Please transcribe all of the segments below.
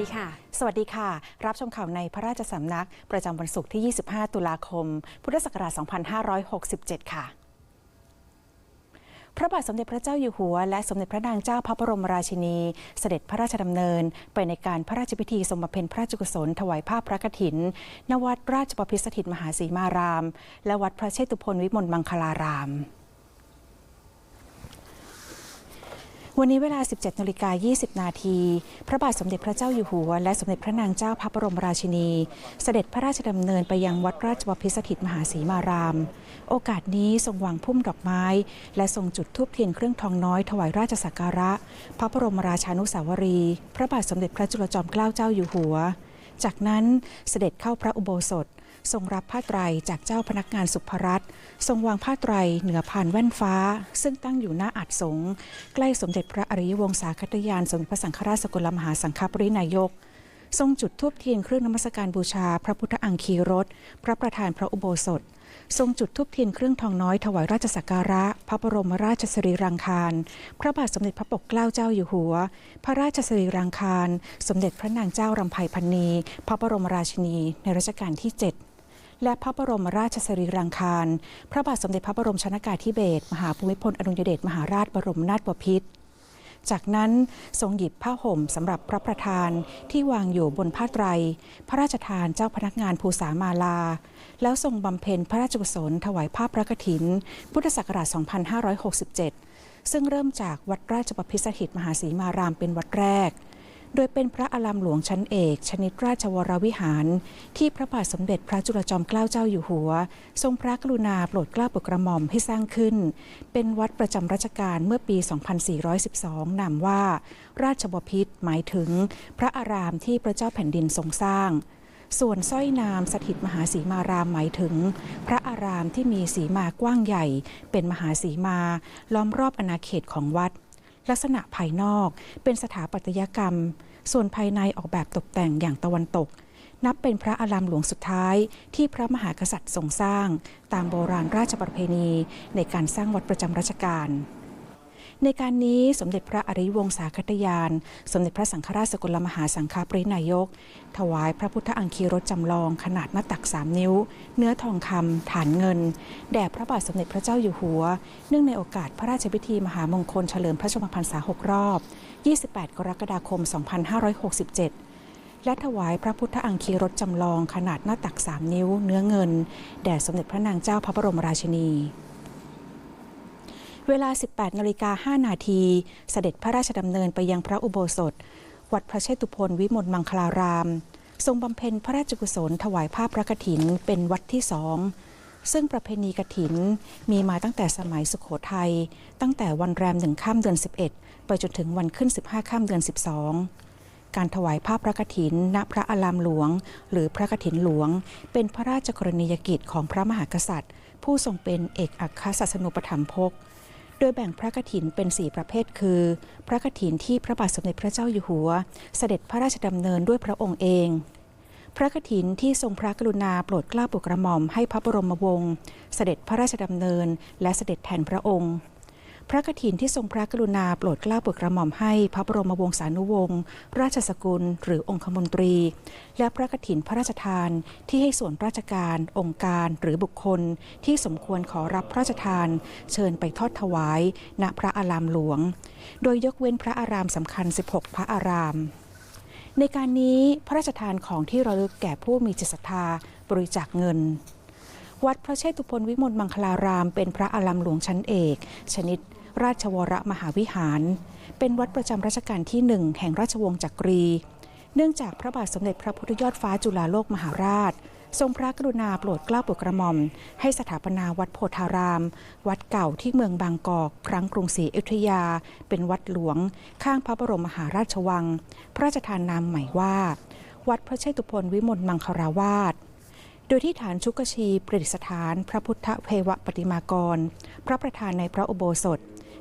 ดีค่ะ สวัสดีค่ะ รับชมข่าวในพระราชสำนัก ประจำวันศุกร์ที่ 25 ตุลาคม พุทธศักราช 2567 ค่ะพระบาทสมเด็จพระเจ้าอยู่หัว และสมเด็จพระนางเจ้าพระบรมราชินี เสด็จพระราชดำเนิน ไปในการพระราชพิธีทรงบำเพ็ญพระราชกุศลถวายภาพพระกฐิน ณ วัดราชบพิตรสถิตมหาสีมาราม และวัดพระเชตุพนวิมลมังคลาราม วันนี้เวลา 17นาฬิกา20 นาที พระบาทสมเด็จพระเจ้าอยู่หัว และสมเด็จพระนางเจ้าพระบรมราชินี เสด็จพระราชดำเนินไปยังวัดราชบพิตรสถิตมหาศรีมาราม โอกาสนี้ทรงวางพุ่มดอกไม้ และทรงจุดธูปเทียนเครื่องทองน้อยถวายราชสักการะ พระบรมราชานุสาวรีย์พระบาทสมเด็จพระจุลจอมเกล้าเจ้าอยู่หัว จากนั้นเสด็จเข้าพระอุโบสถ ทรงรับผ้าไตรจากเจ้าพนักงานสุภรัตทรงวางผ้าไตรเหนือผ่านแว่นฟ้า ซึ่งตั้งอยู่หน้าอัฐสงใกล้สมเด็จพระอริยวงศาคตยานสมเด็จพระสังฆราชสกลมหาสังฆปรินายก ทรงจุดธูปเทียนเครื่องนมัสการบูชา พระพุทธอังคีรถพระประธานพระอุโบสถ ทรงจุดธูปเทียนเครื่องทองน้อยถวายราชสักการะ พระบรมราชสรีรังคาร พระบาทสมเด็จพระปกเกล้าเจ้าอยู่หัว พระราชสรีรังคาร สมเด็จพระนางเจ้ารำไพพันนีพระบรมราชินี ในรัชกาลที่ 7 และพระบรมราชสรีรังคาร พระบาทสมเด็จพระบรมชนากาธิเบศรมหาภูมิพลอดุลยเดชมหาราชบรมนาถบพิตรจากนั้นทรงหยิบผ้าห่มสำหรับพระประธานที่วางอยู่บนผ้าไตร พระราชทานเจ้าพนักงานภูษามาลา แล้วทรงบำเพ็ญพระราชกุศลถวายผ้าพระกฐิน พุทธศักราช 2567 ซึ่งเริ่มจากวัดราชบพิตรสถิตมหาศรีมารามเป็นวัดแรก โดยเป็นพระอารามหลวงชั้นเอก ชนิดราชวรวิหาร ที่พระบาทสมเด็จพระจุลจอมเกล้าเจ้าอยู่หัว ทรงพระกรุณาโปรดเกล้าโปรดกระหม่อมให้สร้างขึ้น เป็นวัดประจำรัชกาลเมื่อปี 2412 นามว่า ราชบพิตรหมายถึงพระอารามที่พระเจ้าแผ่นดินทรงสร้างส่วนสร้อยนามสถิตมหาสีมารามหมายถึง พระอารามที่มีสีมากว้างใหญ่ เป็นมหาสีมา ล้อมรอบอาณาเขตของวัด ลักษณะภายนอกเป็นสถาปัตยกรรม ส่วนภายในออกแบบตกแต่งอย่างตะวันตก นับเป็นพระอารามหลวงสุดท้าย ที่พระมหากษัตริย์ทรงสร้าง ตามโบราณราชประเพณีในการสร้างวัดประจำรัชกาล ในการนี้สมเด็จพระอริวงศาคตยาน สมเด็จพระสังฆราชสกลมหาสังฆปรินายก ถวายพระพุทธอังคีรถจำลองขนาดหน้าตัก 3 นิ้ว เนื้อทองคำฐานเงิน แด่พระบาทสมเด็จพระเจ้าอยู่หัว เนื่องในโอกาสพระราชพิธีมหามงคลเฉลิมพระชนมพรรษา 6 รอบ 28 กรกฎาคม 2567และถวายพระพุทธอังคีรถจำลองขนาดหน้าตัก 3 นิ้วเนื้อเงิน แด่สมเด็จพระนางเจ้าพระบรมราชินี เวลา 18นาฬิกา5นาทีเสด็จพระราชดำเนินไปยังพระอุโบสถ วัดพระเชตุพนวิมลมังคลาราม ทรงบำเพ็ญพระราชกุศลถวายผ้าพพระกฐินเป็นวัดที่สองซึ่งประเพณีกฐินมีมาตั้งแต่สมัยสุขโขทัยตั้งแต่วันแรมหนึ่งข้ามเดือน 11 ไปจนถึงวันขึ้น 15ข้ามเดือน 12 การถวายผ้าพระกฐิน ณพระอารามหลวง หรือพระกฐินหลวง เป็นพระราชกรณียกิจของพระมหากษัตริย์ ผู้ทรงเป็นเอกอัครศาสนุปถัมภก โดยแบ่งพระกฐินเป็น 4 ประเภทคือ พระกฐินที่พระบาทสมเด็จพระเจ้าอยู่หัว เสด็จพระราชดำเนินด้วยพระองค์เอง พระกฐินที่ทรงพระกรุณาโปรดเกล้าโปรดกระหม่อมให้พระบรมวงศ์เสด็จพระราชดำเนิน และเสด็จแทนพระองค์ พระกฐินที่ทรงพระกรุณาโปรดเกล้าโปรดกระหม่อมให้พระบรมวงศานุวงศ์ราชสกุล หรือองคมนตรี และพระกฐินพระราชทานที่ให้ส่วนราชการ องค์การหรือบุคคล ที่สมควรขอรับพระราชทาน เชิญไปทอดถวาย ณพระอารามหลวง โดยยกเว้นพระอารามสำคัญ 16 พระอารามในการนี้พระราชทานของที่ระลึกแก่ผู้มีจิตศรัทธาบริจาคเงิน วัดพระเชตุพนวิมลมังคลารามเป็นพระอารามหลวงชั้นเอก ชนิด ราชวรมหาวิหาร เป็นวัดประจำรัชกาลที่หนึ่งแห่งราชวงศ์จักรี เนื่องจากพระบาทสมเด็จพระพุทธยอดฟ้าจุฬาโลกมหาราช ทรงพระกรุณาโปรดเกล้าโปรดกระหม่อม ให้สถาปนาวัดโพธาราม วัดเก่าที่เมืองบางกอก ครั้งกรุงศรีอยุธยา เป็นวัดหลวง ข้างพระบรมมหาราชวัง พระราชทานนามใหม่ว่า วัดพระเชตุพนวิมลมังคลาวาสโดยที่ฐานชุกชีประดิษฐาน พระพุทธเพวปฏิมากร พระประธานในพระอุโบสถ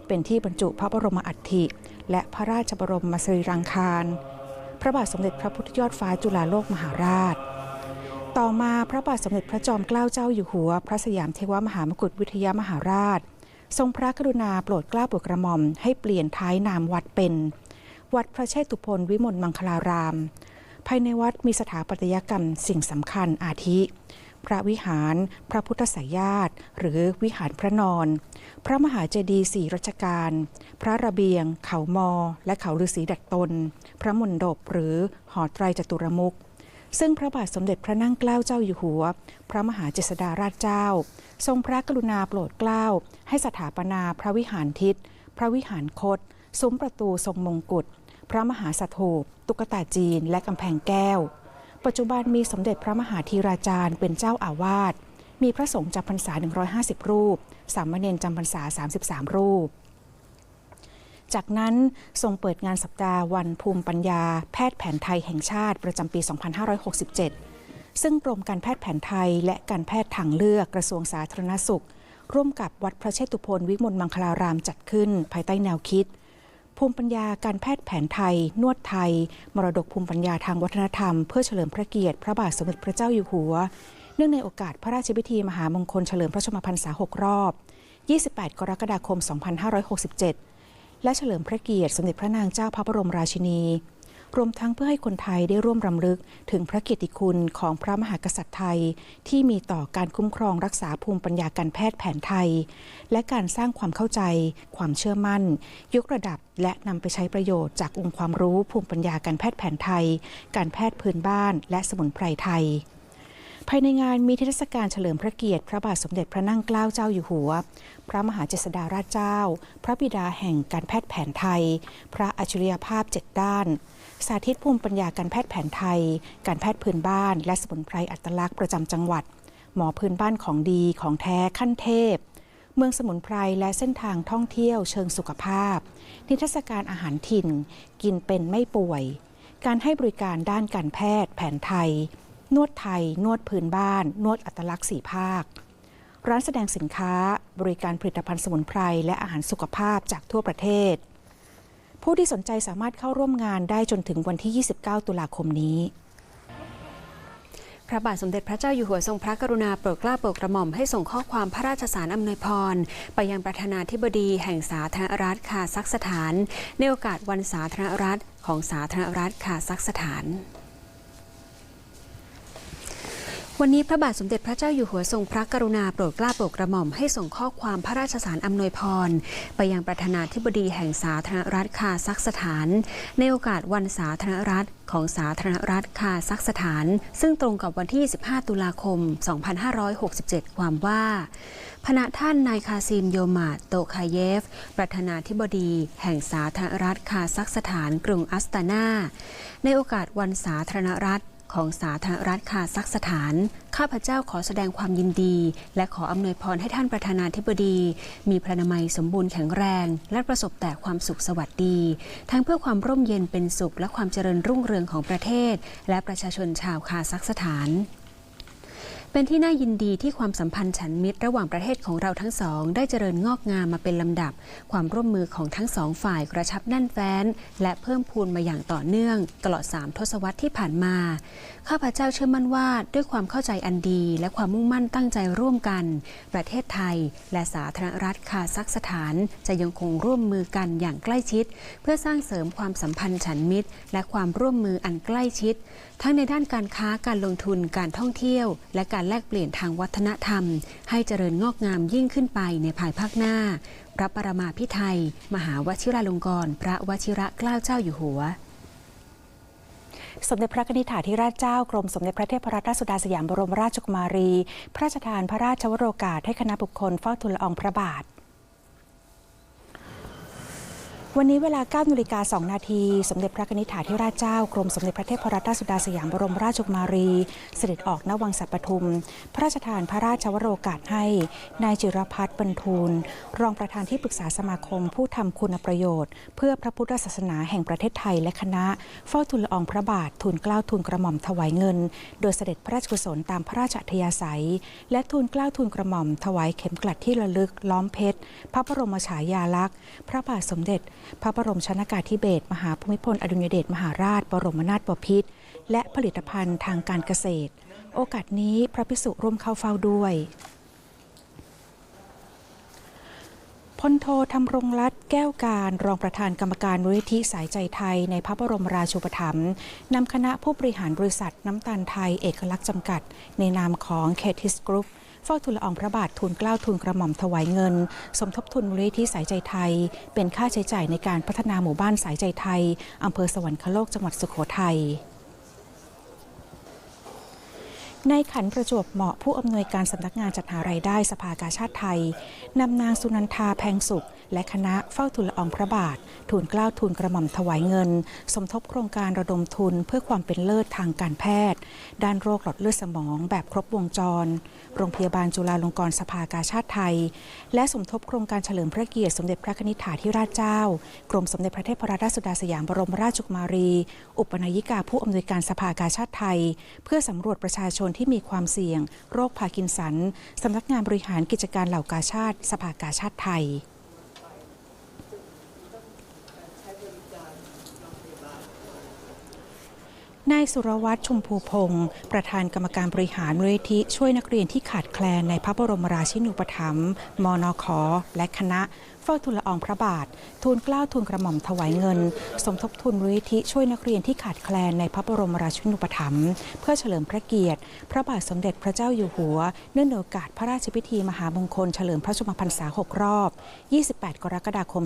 เป็นที่บรรจุพระบรมอัฐิและพระราชบรมสรีรังคาร พระบาทสมเด็จพระพุทธยอดฟ้าจุฬาโลกมหาราช ต่อมาพระบาทสมเด็จพระจอมเกล้าเจ้าอยู่หัว พระสยามเทวมหามกุฏวิทยามหาราช ทรงพระกรุณาโปรดเกล้าโปรดกระหม่อมให้เปลี่ยนท้ายนามวัดเป็น วัดพระเชตุพนวิมลมังคลาราม ภายในวัดมีสถาปัตยกรรมสิ่งสำคัญอาทิ ระวิหาร พระพุทธสายญาติหรือวิหารพระนอน พระมหาเจดีย์สี่รัชกาลพระระเบียง เขามอ และเขาฤาษีดัดตน พระมณฑปหรือหอไตรจตุรมุขซึ่งพระบาทสมเด็จพระนั่งเกล้าเจ้าอยู่หัว พระมหาเจษฎาราชเจ้า ทรงพระกรุณาโปรดเกล้า ให้สถาปนาพระวิหารทิศ พระวิหารคต ซุ้มประตูทรงมงกุฎ พระมหาสถูป ตุ๊กตาจีน และกำแพงแก้ว ปัจจุบันมีสมเด็จพระมหาธีราจารย์เป็นเจ้าอาวาส มีพระสงฆ์จำพรรษา 150 รูป สามเณรจำพรรษา 33 รูป จากนั้นทรงเปิดงานสัปดาห์วันภูมิปัญญา แพทย์แผนไทยแห่งชาติประจำปี 2567 ซึ่งกรมการแพทย์แผนไทยและการแพทย์ทางเลือกกระทรวงสาธารณสุข ร่วมกับวัดพระเชตุพนวิมลมังคลารามจัดขึ้นภายใต้แนวคิด ภูมิปัญญาการแพทย์แผนไทย นวดไทย มรดกภูมิปัญญาทางวัฒนธรรม เพื่อเฉลิมพระเกียรติพระบาทสมเด็จพระเจ้าอยู่หัว เนื่องในโอกาสพระราชพิธีมหามงคลเฉลิมพระชนมพรรษา 6 รอบ 28 กรกฎาคม 2567 และเฉลิมพระเกียรติสมเด็จพระนางเจ้าพระบรมราชินี รวมทั้งเพื่อให้คนไทยได้ร่วมรำลึก ถึงพระเกียรติคุณของพระมหากษัตริย์ไทย ที่มีต่อการคุ้มครองรักษาภูมิปัญญาการแพทย์แผนไทย และการสร้างความเข้าใจ ความเชื่อมั่น ยกระดับและนำไปใช้ประโยชน์จากองค์ความรู้ภูมิปัญญาการแพทย์แผนไทย การแพทย์พื้นบ้าน และสมุนไพรไทยภายในงานมีเทศกาลเฉลิมพระเกียรติ พระบาทสมเด็จพระนั่งเกล้าเจ้าอยู่หัว พระมหาเจษฎาราชเจ้า พระบิดาแห่งการแพทย์แผนไทย พระอัจฉริยภาพเจ็ดด้าน สาธิตภูมิปัญญาการแพทย์แผนไทย การแพทย์พื้นบ้าน และสมุนไพรอัตลักษณ์ประจำจังหวัด หมอพื้นบ้านของดีของแท้ขั้นเทพ เมืองสมุนไพรและเส้นทางท่องเที่ยวเชิงสุขภาพ นิทรรศการอาหารถิ่น กินเป็นไม่ป่วย การให้บริการด้านการแพทย์ แผนไทย นวดไทย นวดพื้นบ้าน นวดอัตลักษณ์สี่ภาค ร้านแสดงสินค้า บริการผลิตภัณฑ์สมุนไพรและอาหารสุขภาพจากทั่วประเทศ ผู้ที่สนใจสามารถเข้าร่วมงานได้จนถึงวันที่ 29 ตุลาคมนี้พระบาทสมเด็จพระเจ้าอยู่หัวทรงพระกรุณาโปรดเกล้าโปรดกระหม่อมให้ส่งข้อความพระราชสารอำนวยพร ไปยังประธานาธิบดีแห่งสาธารณรัฐคาซัคสถาน ในโอกาสวันสาธารณรัฐของสาธารณรัฐคาซัคสถาน วันนี้พระบาทสมเด็จพระเจ้าอยู่หัวทรงพระกรุณาโปรดเกล้าโปรดกระหม่อมให้ส่งข้อความพระราชสารอำนวยพร ไปยังประธานาธิบดีแห่งสาธารณรัฐคาซัคสถาน ในโอกาสวันสาธารณรัฐของสาธารณรัฐคาซัคสถาน ซึ่งตรงกับวันที่ 15 ตุลาคม 2567 ความว่าพณะท่านนายคาซิมโยมาโตคาเยฟ ประธานาธิบดี แห่งสาธารณรัฐคาซัคสถานกรุงอัสตานา ในโอกาสวันสาธารณรัฐ ของสาธารณรัฐคาซักสถาน ข้าพเจ้าขอแสดงความยินดี และขออำนวยพรให้ท่านประธานาธิบดี มีพระนามัยสมบูรณ์แข็งแรง และประสบแต่ความสุขสวัสดี ทั้งเพื่อความร่มเย็นเป็นสุขและความเจริญรุ่งเรืองของประเทศ และประชาชนชาวคาซักสถาน เป็นที่น่ายินดีที่ความสัมพันธ์ฉันมิตรระหว่างประเทศของเราทั้งสอง ได้เจริญงอกงามมาเป็นลำดับ ความร่วมมือของทั้งสองฝ่ายกระชับแน่นแฟ้น และเพิ่มพูนมาอย่างต่อเนื่อง ตลอดสามทศวรรษที่ผ่านมา ข้าพเจ้าเชื่อมั่นว่าด้วยความเข้าใจอันดี และความมุ่งมั่นตั้งใจร่วมกัน ประเทศไทย และสาธารณรัฐคาซัคสถานจะยังคงร่วมมือกันอย่างใกล้ชิด เพื่อสร้างเสริมความสัมพันธ์ฉันมิตร และความร่วมมืออันใกล้ชิด ทั้งในด้านการค้าการลงทุนการท่องเที่ยว และการแลกเปลี่ยนทางวัฒนธรรม ให้เจริญงอกงามยิ่งขึ้นไปในภายภาคหน้า พระปรมาภิไธยมหาวชิราลงกรณ์พระวชิระเกล้าเจ้าอยู่หัวสมเด็จพระนิธิถาธิราชเจ้ากรมสมเด็จพระเทพรัตนราชสุดาสยามบรมราชกุมารี พระราชทานพระราชวโรกาสให้คณะบุคคลเฝ้าทูลละอองพระบาท วันนี้เวลา9นาฬิกา2นาที สมเด็จพระนิธิถาธิราชเจ้ากรมสมเด็จพระเทพรัตนราชสุดาสยามบรมราชกุมารี เสด็จออกณวังสัปทุม พระราชทานพระราชวโรกาสให้ นายจิรพัฒน์บรรทูล รองประธานที่ปรึกษาสมาคมผู้ทำคุณประโยชน์ เพื่อพระพุทธศาสนาแห่งประเทศไทยและคณะเฝ้าทูลละอองพระบาททูลเกล้าทูลกระหม่อมถวายเงิน โดยเสด็จพระราชกุศลตามพระราชอัธยาศัย และทูลเกล้าทูลกระหม่อมถวายเข็มกลัดที่ระลึกล้อมเพชร พระบรมฉายาลักษณ์ พระบาทสมเด็จพระบรมชนากาธิเบศรมหาภูมิพลอดุลยเดชมหาราช บรมนาถบพิตรและผลิตภัณฑ์ทางการเกษตร โอกาสนี้พระภิกษุร่วมเข้าเฝ้าด้วยพลโทธำรงรัตแก้วการรองประธานกรรมการมูลนิธิสายใจไทยในพระบรมราชูปถัมภ์นำคณะผู้บริหารบริษัทน้ำตาลไทยเอกลักษณ์จำกัด ในนามของเคทิสกรุ๊ป ฝ้าทูลละอองพระบาททูลเกล้าทูลกระหม่อมถวายเงิน สมทบทุนมูลนิธิสายใจไทย เป็นค่าใช้จ่ายในการพัฒนาหมู่บ้านสายใจไทยอำเภอสวรรคโลกจังหวัดสุโขทัย ในขันประจวบเหมาะผู้อำนวยการสำนักงานจัดหารายได้สภากาชาติไทยนำนางสุนันทาแพงสุข และคณะเฝ้าทูลละอองพระบาท ทูลเกล้าทูลกระหม่อมถวายเงิน สมทบโครงการระดมทุนเพื่อความเป็นเลิศทางการแพทย์ ด้านโรคหลอดเลือดสมองแบบครบวงจร โรงพยาบาลจุฬาลงกรณ์สภากาชาติไทย และสมทบโครงการเฉลิมพระเกียรติสมเด็จพระนิธิถาธิราชเจ้า กรมสมเด็จพระเทพรัตนราชสุดาสยามบรมราชกุมารี อุปนายิกาผู้อำนวยการสภากาชาติไทย เพื่อสำรวจประชาชนที่มีความเสี่ยง โรคพาร์กินสันสำนักงานบริหารกิจการเหล่ากาชาติ สภากาชาติไทยนายสุรวัตรชมพูพงศ์ประธานกรรมการบริหารมูลนิธิช่วยนักเรียนที่ขาดแคลนในพระบรมราชินูปถัมภ์มนขและคณะ ฝ้าทูลละอองพระบาท ทูลเกล้าทูลกระหม่อมถวายเงิน สมทบทุนมูลนิธิช่วยนักเรียนที่ขาดแคลนในพระบรมราชินูปถัมภ์เพื่อเฉลิมพระเกียรติ พระบาทสมเด็จพระเจ้าอยู่หัว เนื่องในโอกาสพระราชพิธีมหามงคลเฉลิมพระชมพรรษา 6 รอบ 28 กรกฎาคม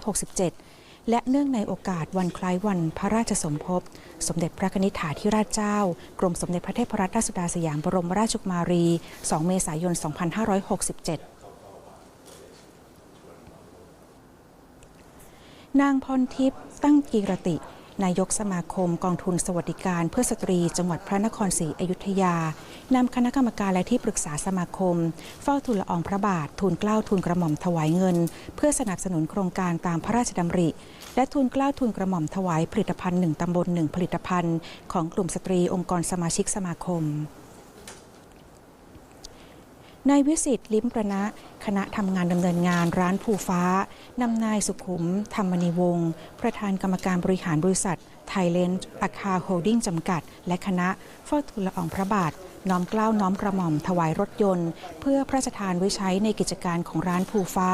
2567 และเนื่องในโอกาสวันคล้ายวันพระราชสมภพ สมเด็จพระนิธิถาธิราชเจ้า กรมสมเด็จพระเทพรัตนราชสุดาสยามบรมราชกุมารี 2 เมษายน 2567 นางพรทิพย์ตั้งกีรติ นายกสมาคมกองทุนสวัสดิการเพื่อสตรีจังหวัดพระนครศรีอยุธยานำคณะกรรมการและที่ปรึกษาสมาคม เฝ้าทูลละอองพระบาททูลเกล้าทูลกระหม่อมถวายเงิน เพื่อสนับสนุนโครงการตามพระราชดำริ และทูลเกล้าทูลกระหม่อมถวายผลิตภัณฑ์หนึ่งตำบลหนึ่งผลิตภัณฑ์ ของกลุ่มสตรีองค์กรสมาชิกสมาคม นายวิสิตลิ้มประณะ คณะทำงานดำเนินงานร้านภูฟ้านำนายสุขุม ธรรมณีวงศ์ประธานกรรมการบริหารบริษัท ไทยเลนด์อาคาโฮลดิ้งจำกัด และคณะเฝ้าทูลละอองพระบาท น้อมเกล้าวน้อมกระหม่อมถวายรถยนต์ เพื่อพระราชทานไว้ใช้ในกิจการของร้านภูฟ้า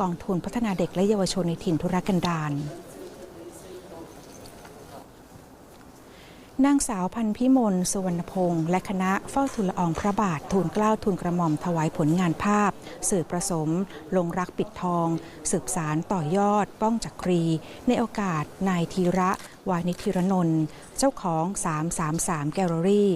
กองทุนพัฒนาเด็กและเยาวชนในถิ่นธุรกันดาร นางสาวพันพิมลสุวรรณพงศ์และคณะเฝ้าทูลละอองพระบาททูลเกล้าทูลกระหม่อมถวายผลงานภาพ สื่อประสม ลงรักปิดทอง สืบสารต่อยอด ป้องจักรี ในโอกาส นายธีระวานิธิรนนท์เจ้าของ 333 แกลเลอรี่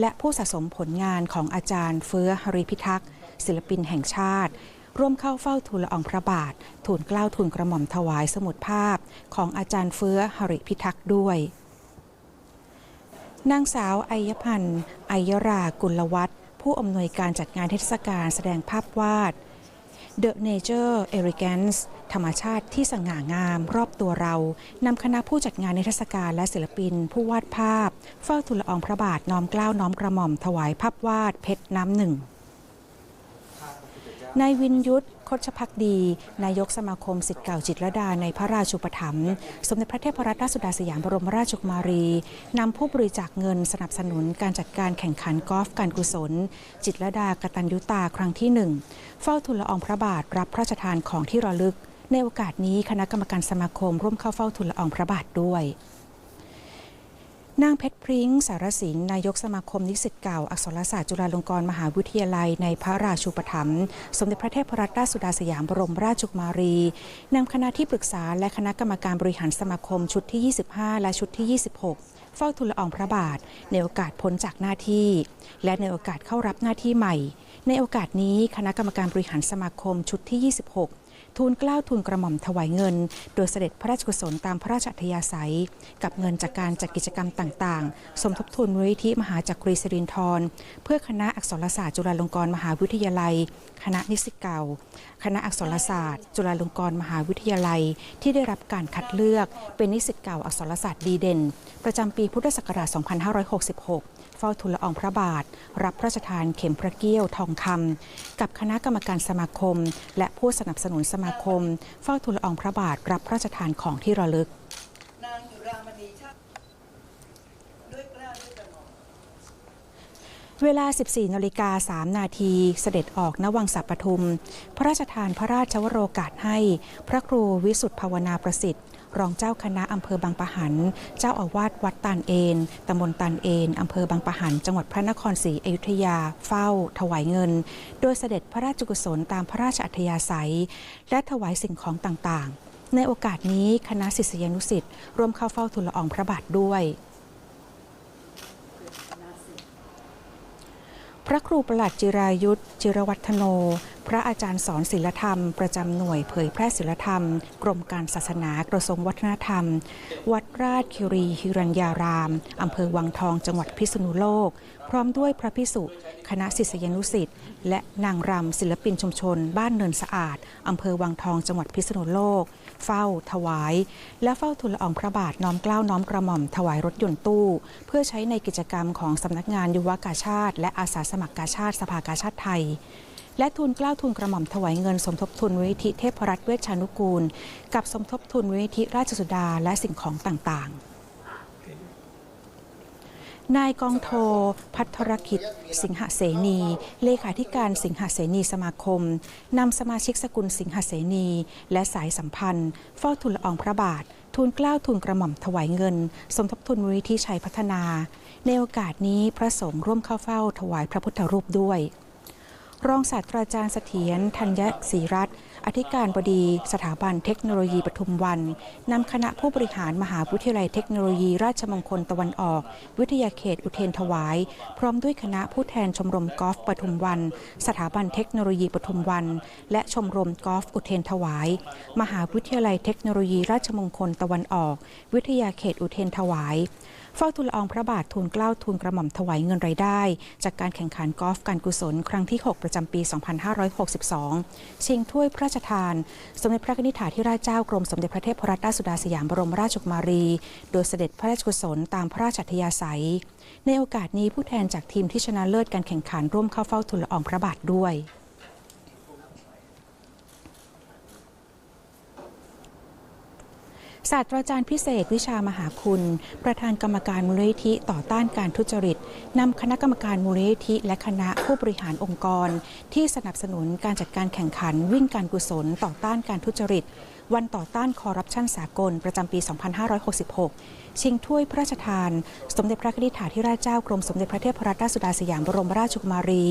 และผู้สะสมผลงานของอาจารย์เฟื้อหริพิทักษ์ ศิลปินแห่งชาติ ร่วมเข้าเฝ้าทูลละอองพระบาททูลเกล้าทูลกระหม่อมถวายสมุดภาพ ของอาจารย์เฟื้อหริพิทักษ์ด้วย นางสาวไอยพันธ์ไอยรากุลวัฒน์ผู้อำนวยการจัดงานเทศกาลแสดงภาพวาด The Nature Elegance ธรรมชาติที่สง่างามรอบตัวเรา นำคณะผู้จัดงานในเทศกาลและศิลปิน ผู้วาดภาพ เฝ้าทูลละอองพระบาทน้อมเกล้าวน้อมกระหม่อมถวายภาพวาดเพชรน้ำหนึ่ง นายวินยุทธคชพักดี นายกสมาคมสิทธิ์เก่าจิตรดาในพระราชูปถัมภ์สมเด็จพระเทพรัตนราชสุดาสยามบรมราชกุมารีนำผู้บริจาคเงินสนับสนุนการจัดการแข่งขันกอล์ฟการกุศล จิตรดากตัญยุตาครั้งที่หนึ่งเฝ้าทูลละอองพระบาทรับพระราชทานของที่ระลึก ในโอกาสนี้คณะกรรมการสมาคมร่วมเข้าเฝ้าทูลละอองพระบาทด้วย นางเพชรพริ้งสารสินนายกสมาคมนิสิตเก่า อักษรศาสตร์จุฬาลงกรณ์มหาวิทยาลัย ในพระราชูปถัมภ์สมเด็จพระเทพรัตนราชสุดาสยามบรมราชกุมารีนำคณะที่ปรึกษาและคณะกรรมการบริหารสมาคมชุดที่ 25 และชุดที่ 26 เฝ้าทูลละอองพระบาท ในโอกาสพ้นจากหน้าที่ และในโอกาสเข้ารับหน้าที่ใหม่ ในโอกาสนี้คณะกรรมการบริหารสมาคมชุดที่ 26 ทูลเกล้าทูลกระหม่อมถวายเงิน โดยเสด็จพระราชกุศลตามพระราชอัธยาศัย กับเงินจากการจัดกิจกรรมต่างๆ สมทบทุนมูลนิธิมหาจักรีสิรินทรเพื่อคณะอักษรศาสตร์จุฬาลงกรณ์มหาวิทยาลัย คณะนิสิตเก่า คณะอักษรศาสตร์ จุฬาลงกรณ์มหาวิทยาลัย ที่ได้รับการคัดเลือกเป็นนิสิตเก่าอักษรศาสตร์ดีเด่น ประจำปีพุทธศักราช 2566 เฝ้าทูลละอองพระบาท รับพระราชทานเข็มพระเกี้ยวทองคำกับคณะกรรมการสมาคม และผู้สนับสนุนสมาคม เฝ้าทูลละอองพระบาท รับพระราชทานของที่ระลึก นางจุรามณีชาติด้วย เวลา 14นาฬิกา3นาทีเสด็จออกนวังสัปปทุม พระราชทานพระราชวโรกาสให้ พระครูวิสุทธิภาวนาประสิทธิ์ รองเจ้าคณะอำเภอบางปะหัน เจ้าอาวาสวัดตานเอนตำบลตานเอนอำเภอบางปะหัน จังหวัดพระนครศรีอยุธยา เฝ้า ถวายเงิน โดยเสด็จพระราชกุศลตามพระราชอัธยาศัย และถวายสิ่งของต่างๆ ในโอกาสนี้คณะศิษยานุศิษย์ร่วมเข้าเฝ้าทูลละอองพระบาทด้วย พระครูประหลัดจิรายุทธจิรวัฒโน พระอาจารย์สอนศิลธรรม ประจำหน่วยเผยแพร่ศิลธรรม กรมการศาสนากระทรวงวัฒนธรรม วัดราชคิรีฮิรัญญาราม อำเภอวังทองจังหวัดพิษณุโลก พร้อมด้วยพระพิสุคณะศิษยานุศิษย์และนางรำศิลปินชุมชน บ้านเนินสะอาด อำเภอวังทองจังหวัดพิษณุโลก เฝ้า ถวาย และเฝ้าทูลละอองพระบาทน้อมเกล้าน้อมกระหม่อมถวายรถยนต์ตู้ เพื่อใช้ในกิจกรรมของสำนักงานยุวกาชาติ และอาสาสมัครกาชาติสภากาชาติไทย และทุนกล้าวทุนกระหม่อมถวายเงินสมทบทุนมูลนิธิเทพรัตน์เวชชานุกูล กับสมทบทุนมูลนิธิราชสุดาและสิ่งของต่างๆนายกองโท พัทรกิจ สิงหเสนี เลขาธิการสิงหเสนีสมาคม นำสมาชิกสกุลสิงหเสนี และสายสัมพันธ์ เฝ้าทุนละอองพระบาททูลเกล้าวทูลกระหม่อมถวายเงิน สมทบทุนมูลนิธิชัยพัฒนา ในโอกาสนี้พระสงฆ์ร่วมเข้าเฝ้าถวายพระพุทธรูปด้วย รองศาสตราจารย์เสถียรธัญศรีรัตน์อธิการบดี สถาบันเทคโนโลยีปทุมวันนำคณะผู้บริหารมหาวิทยาลัยเทคโนโลยีราชมงคลตะวันออก วิทยาเขตอุเทนถวาย พร้อมด้วยคณะผู้แทนชมรมกอล์ฟปทุมวัน สถาบันเทคโนโลยีปทุมวัน และชมรมกอล์ฟอุเทนถวาย มหาวิทยาลัยเทคโนโลยีราชมงคลตะวันออก วิทยาเขตอุเทนถวาย เฝ้าทูลอองพระบาททูลเกล้าทูลกระหม่อมถวายเงินรายได้ จากการแข่งขันกอล์ฟการกุศล ครั้งที่ 6 ประจำปี 2562 ชิงถ้วยพระราชทาน สมเด็จพระนิธิถาธิราชเจ้ากรมสมเด็จพระเทพรัตนราชสุดาสยามบรมราชกุมารี โดยเสด็จพระราชกุศลตามพระราชอัธยาศัย ในโอกาสนี้ผู้แทนจากทีมที่ชนะเลิศการแข่งขันร่วมเข้าเฝ้าทูลอองพระบาทด้วย ศาสตราจารย์พิเศษวิชามหาคุณ ประธานกรรมการมูลนิธิต่อต้านการทุจริตนำคณะกรรมการมูลนิธิและคณะผู้บริหารองค์กร ที่สนับสนุนการจัดการแข่งขันวิ่งการกุศลต่อต้านการทุจริต วันต่อต้านคอร์รัปชันสากลประจำปี 2566 ชิงถ้วยพระราชทาน สมเด็จพระนิธิถาธิราชเจ้ากรมสมเด็จพระเทพรัตนราชสุดาสยามบรมราชกุมารี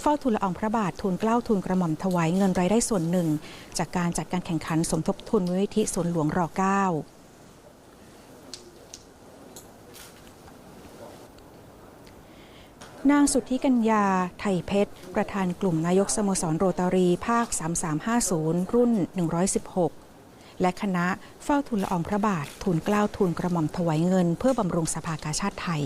เฝ้าทูลละอองพระบาททูลเกล้าทูลกระหม่อมถวายเงินรายได้ส่วนหนึ่ง จากการจัดการแข่งขันสมทบทุนมูลนิธิสวนหลวงร9นางสุทธิกัญญา ไทยเพชร ประธานกลุ่มนายกสโมสรโรตารี ภาค 3350 รุ่น 116 และคณะเฝ้าทูลละอองพระบาททูลเกล้าทูลกระหม่อมถวายเงิน เพื่อบำรุงสภากาชาติไทย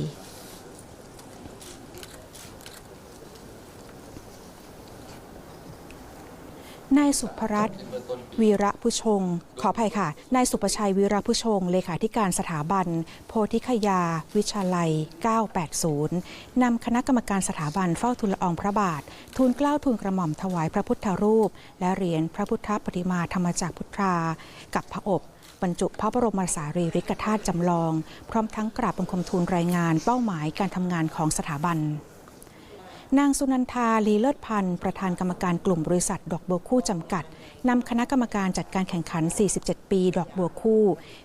นาย สุภรัตน์วีระผู้ชง ขออภัยค่ะ นายสุประชัยวีระผู้ชง เลขาธิการสถาบัน โพธิคยา วิชาลัย 980 นำคณะกรรมการสถาบันเฝ้าทูลละอองพระบาท ทูลเกล้าทูลกระหม่อมถวายพระพุทธรูป และเหรียญพระพุทธปฏิมาธรรมจักรพุทธา กับพระอบบรรจุพระบรมสารีริกธาตุจำลอง พร้อมทั้งกราบบังคมทูลรายงานเป้าหมายการทำงานของสถาบัน นางสุนันทาลีเลิศพันธ์ประธานกรรมการกลุ่มบริษัท ดอกบัวคู่จำกัดนำคณะกรรมการจัดการแข่งขัน 47 ปี ดอกบัวคู่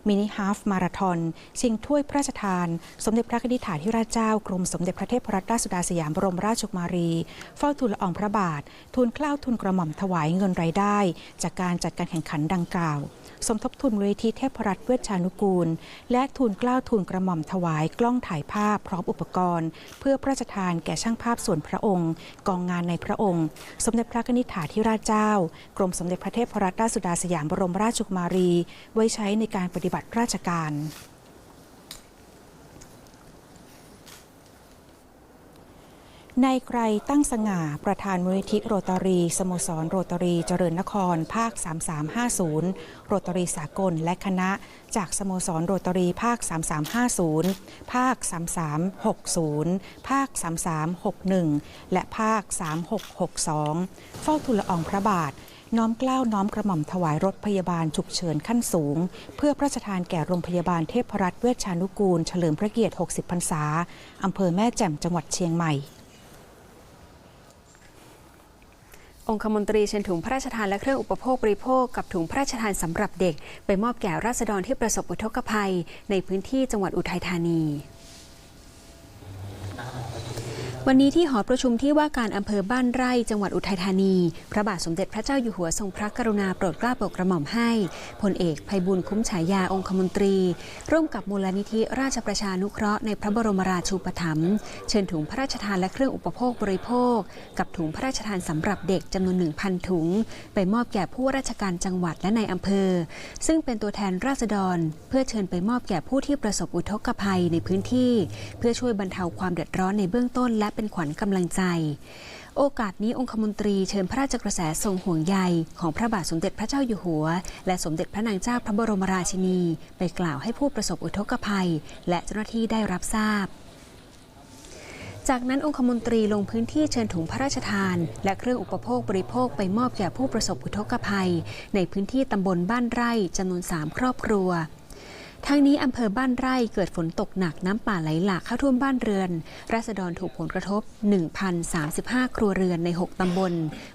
มินิฮาฟมาราทอนชิงถ้วยพระราชทาน สมเด็จพระนิธิถาธิราชเจ้ากรมสมเด็จพระเทพรัตนราชสุดาสยามบรมราชกุมารีเฝ้าทูลละอองพระบาท ทูลเกล้าทูลกระหม่อมถวายเงินรายได้ จากการจัดการแข่งขันดังกล่าว สมทบทุนมูลนิธิเทพรัตน์เวชชานุกูล และทุนกล้าวทุนกระหม่อมถวายกล้องถ่ายภาพพร้อมอุปกรณ์ เพื่อพระราชทานแก่ช่างภาพส่วนพระองค์ กองงานในพระองค์ สมเด็จพระนิธิถาธิราชเจ้า กรมสมเด็จพระเทพรัตนราชสุดาสยามบรมราชกุมารี ไว้ใช้ในการปฏิบัติราชการ ในายไกรตั้งสง่า ประธานมูลนิธิโรตารี สโมสรโรตารีเจริญนคร ภาค 3350 โรตารีสากลและคณะ จากสโมสรโรตารีภาค 3350 ภาค 3360 ภาค 3361 และภาค 3662 เฝ้าทูลอองพระบาทน้อมเกล้าน้อมกระหม่อมถวายรถพยาบาลฉุกเฉินขั้นสูง เพื่อพระราชทานแก่โรงพยาบาลเทพรัตน์เวชชานุกูล เฉลิมพระเกียรติ 60 พรรษา อำเภอแม่แจ่มจังหวัดเชียงใหม่ องคมนตรีเชิญถุงพระราชทานและเครื่องอุปโภคบริโภคกับถุงพระราชทานสำหรับเด็ก ไปมอบแก่ราษฎรที่ประสบอุทกภัย ในพื้นที่จังหวัดอุทัยธานี วันนี้ที่หอประชุมที่ว่าการอำเภอบ้านไร่จังหวัดอุทัยธานี พระบาทสมเด็จพระเจ้าอยู่หัวทรงพระกรุณาโปรดเกล้าโปรดกระหม่อมให้พลเอกภัยบุญคุ้มฉายาองคมนตรี ร่วมกับมูลนิธิราชประชานุเคราะห์ในพระบรมราชูปถัมภ์เชิญถุงพระราชทานและเครื่องอุปโภคบริโภค กับถุงพระราชทานสำหรับเด็กจำนวน 1,000 ถุง ไปมอบแก่ผู้ราชการจังหวัดและในอำเภอ ซึ่งเป็นตัวแทนราษฎร เพื่อเชิญไปมอบแก่ผู้ที่ประสบอุทกภัยในพื้นที่ เพื่อช่วยบรรเทาความเดือดร้อนในเบื้องต้นและเป็นขวัญกำลังใจ โอกาสนี้องคมนตรีเชิญพระราชกระแสทรงห่วงใยของพระบาทสมเด็จพระเจ้าอยู่หัว และสมเด็จพระนางเจ้าพระบรมราชินี ไปกล่าวให้ผู้ประสบอุทกภัย และเจ้าหน้าที่ได้รับทราบจากนั้นองคมนตรีลงพื้นที่เชิญถุงพระราชทาน และเครื่องอุปโภคบริโภคไปมอบแก่ผู้ประสบอุทกภัย ในพื้นที่ตำบลบ้านไร่จำนวน 3 ครอบครัว ทั้งนี้อำเภอบ้านไร่เกิดฝนตกหนักน้ำป่าไหลหลากเข้าท่วมบ้านเรือน ราษฎรถูกผลกระทบ 1,035 ครัวเรือนใน 6 ตำบล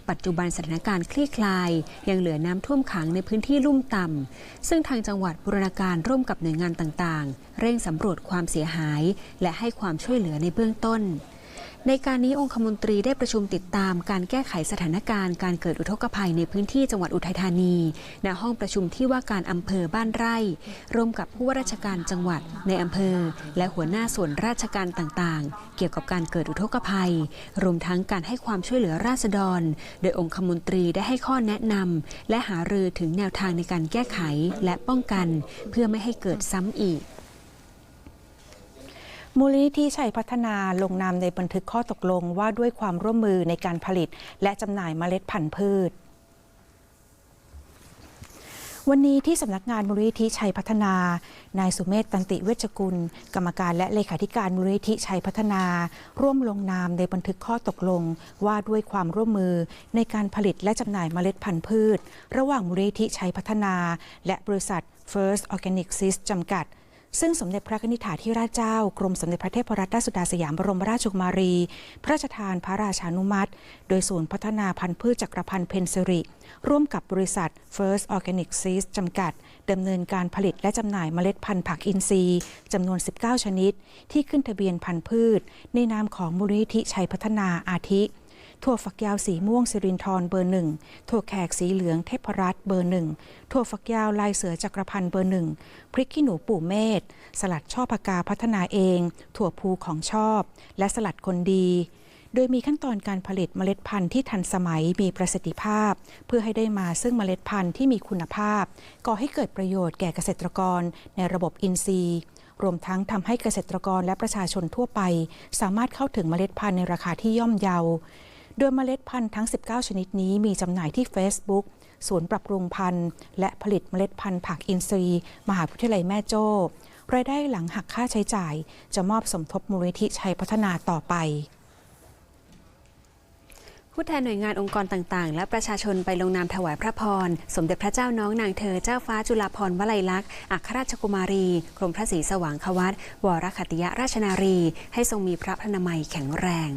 ปัจจุบันสถานการณ์คลี่คลาย ยังเหลือน้ำท่วมขังในพื้นที่ลุ่มต่ำ ซึ่งทางจังหวัดบูรณาการร่วมกับหน่วยงานต่างๆ เร่งสำรวจความเสียหาย และให้ความช่วยเหลือในเบื้องต้น ในการนี้องคมนตรีได้ประชุมติดตามการแก้ไขสถานการณ์การเกิดอุทกภัยในพื้นที่จังหวัดอุทัยธานีณห้องประชุมที่ว่าการอำเภอบ้านไร่ ร่วมกับผู้ว่าราชการจังหวัดในอำเภอ และหัวหน้าส่วนราชการต่างๆ เกี่ยวกับการเกิดอุทกภัย รวมทั้งการให้ความช่วยเหลือราษฎร โดยองคมนตรีได้ให้ข้อแนะนำและหารือถึงแนวทางในการแก้ไขและป้องกัน เพื่อไม่ให้เกิดซ้ำอีก มูลนิธิชัยพัฒนาลงนามในบันทึกข้อตกลงว่าด้วยความร่วมมือในการผลิต และจำหน่ายเมล็ดพันธุ์พืชวันนี้ที่สำนักงานมูลนิธิชัยพัฒนา นายสุเมธตันติเวชกุล กรรมการและเลขาธิการมูลนิธิชัยพัฒนา ร่วมลงนามในบันทึกข้อตกลง ว่าด้วยความร่วมมือในการผลิตและจำหน่ายเมล็ดพันธุ์พืช ระหว่างมูลนิธิชัยพัฒนา และบริษัท First Organic Seeds จำกัด ซึ่งสมเด็จพระนิธิถาธิราชเจ้ากรมสมเด็จพระเทพรัตนราชสุดาสยามบรมราชกุมารี พระราชทานพระราชานุมัติ โดยศูนย์พัฒนาพันธุ์พืชจักรพันธ์เพนซิริ ร่วมกับบริษัท First Organic Seeds จำกัดดำเนินการผลิตและจำหน่ายเมล็ดพันธุ์ผักอินทรีย์จำนวน 19 ชนิด ที่ขึ้นทะเบียนพันธุ์พืช ในนามของมูลนิธิชัยพัฒนาอาทิ ถั่วฝักยาวสีม่วงสิรินทรเบอร์หนึ่งถั่วแขกสีเหลืองเทพรัตน์เบอร์หนึ่งถั่วฝักยาวลายเสือจักรพันธ์เบอร์หนึ่งพริกขี้หนูปู่เมธสลัดช่อปากาพัฒนาเอง ถั่วภูของชอบ และสลัดคนดีโดยมีขั้นตอนการผลิตเมล็ดพันธุ์ที่ทันสมัยมีประสิทธิภาพ เพื่อให้ได้มาซึ่งเมล็ดพันธุ์ที่มีคุณภาพ ก่อให้เกิดประโยชน์แก่เกษตรกร ในระบบอินทรีย์ รวมทั้งทำให้เกษตรกรและประชาชนทั่วไป สามารถเข้าถึงเมล็ดพันธุ์ในราคาที่ย่อมเยา โดยเมล็ดพันธุ์ทั้ง 19 ชนิดนี้มีจำหน่ายที่ Facebook ศูนย์ปรับปรุงพันธุ์ และผลิตเมล็ดพันธุ์ผักอินทรีย์ มหาวิทยาลัยแม่โจ้รายได้หลังหักค่าใช้จ่าย จะมอบสมทบมูลนิธิชัยพัฒนาต่อไปผู้แทนหน่วยงานองค์กรต่างๆ และประชาชนไปลงนามถวายพระพร สมเด็จพระเจ้าน้องนางเธอเจ้าฟ้าจุฬาภรณ์วลัยลักษณ์อัครราชกุมารี กรมพระศรีสว่างควัตวรขัติยราชนารี ให้ทรงมีพระพรนามัยแข็งแรง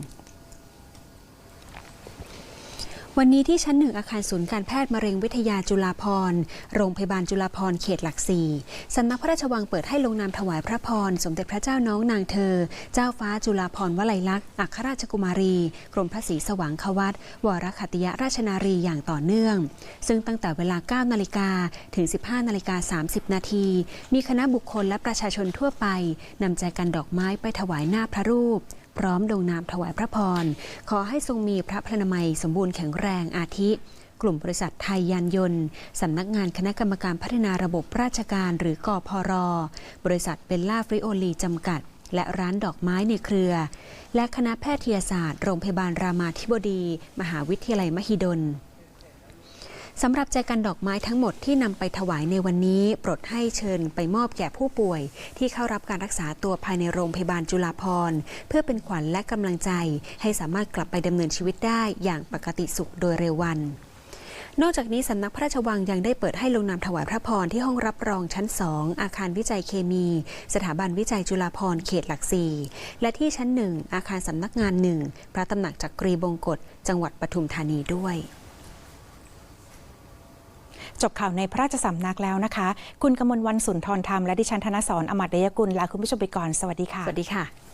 วันนี้ที่ชั้นหนึ่งอาคารศูนย์การแพทย์มะเร็งวิทยาจุฬาภรณ์โรงพยาบาลจุฬาภรณ์เขตหลักสี่สำนักพระราชวังเปิดให้ลงนามถวายพระพร สมเด็จพระเจ้าน้องนางเธอ เจ้าฟ้าจุฬาภรณ์วลัยลักษณ์อัครราชกุมารี กรมพระศรีสว่างควัตวรขัตติยราชนารีอย่างต่อเนื่อง ซึ่งตั้งแต่เวลา 9 นาฬิกาถึง 15 นาฬิกา 30 นาที มีคณะบุคคลและประชาชนทั่วไปนำใจกันดอกไม้ไปถวายหน้าพระรูป พร้อมลงนามถวายพระพร ขอให้ทรงมีพระพลานามัยสมบูรณ์แข็งแรงอาทิ กลุ่มบริษัทไทยยานยนต์ สำนักงานคณะกรรมการพัฒนาระบบราชการหรือกอพรบริษัทเบลล่าฟริโอลีจำกัด และร้านดอกไม้ในเครือ และคณะแพทยศาสตร์ โรงพยาบาลรามาธิบดี มหาวิทยาลัยมหิดล สำหรับแจกันดอกไม้ทั้งหมดที่นำไปถวายในวันนี้โปรดให้เชิญไปมอบแก่ผู้ป่วย ที่เข้ารับการรักษาตัวภายในโรงพยาบาลจุฬาภรณ์เพื่อเป็นขวัญและกำลังใจ ให้สามารถกลับไปดำเนินชีวิตได้อย่างปกติสุขโดยเร็ววันนอกจากนี้สำนักพระราชวังยังได้เปิดให้ลงนามถวายพระพรที่ห้องรับรองชั้น 2 อาคารวิจัยเคมี สถาบันวิจัยจุฬาภรณ์เขตหลักสี่และที่ชั้นหนึ่งอาคารสำนักงานหนึ่งพระตำหนักจักรีบงกฎจังหวัดปทุมธานีด้วย จบข่าวในพระราชสำนักแล้วนะคะ คุณกมลวันสุนทรธรรมและดิฉันธนสรอมัตยกุลลาคุณผู้ชมไปก่อน สวัสดีค่ะ สวัสดีค่ะ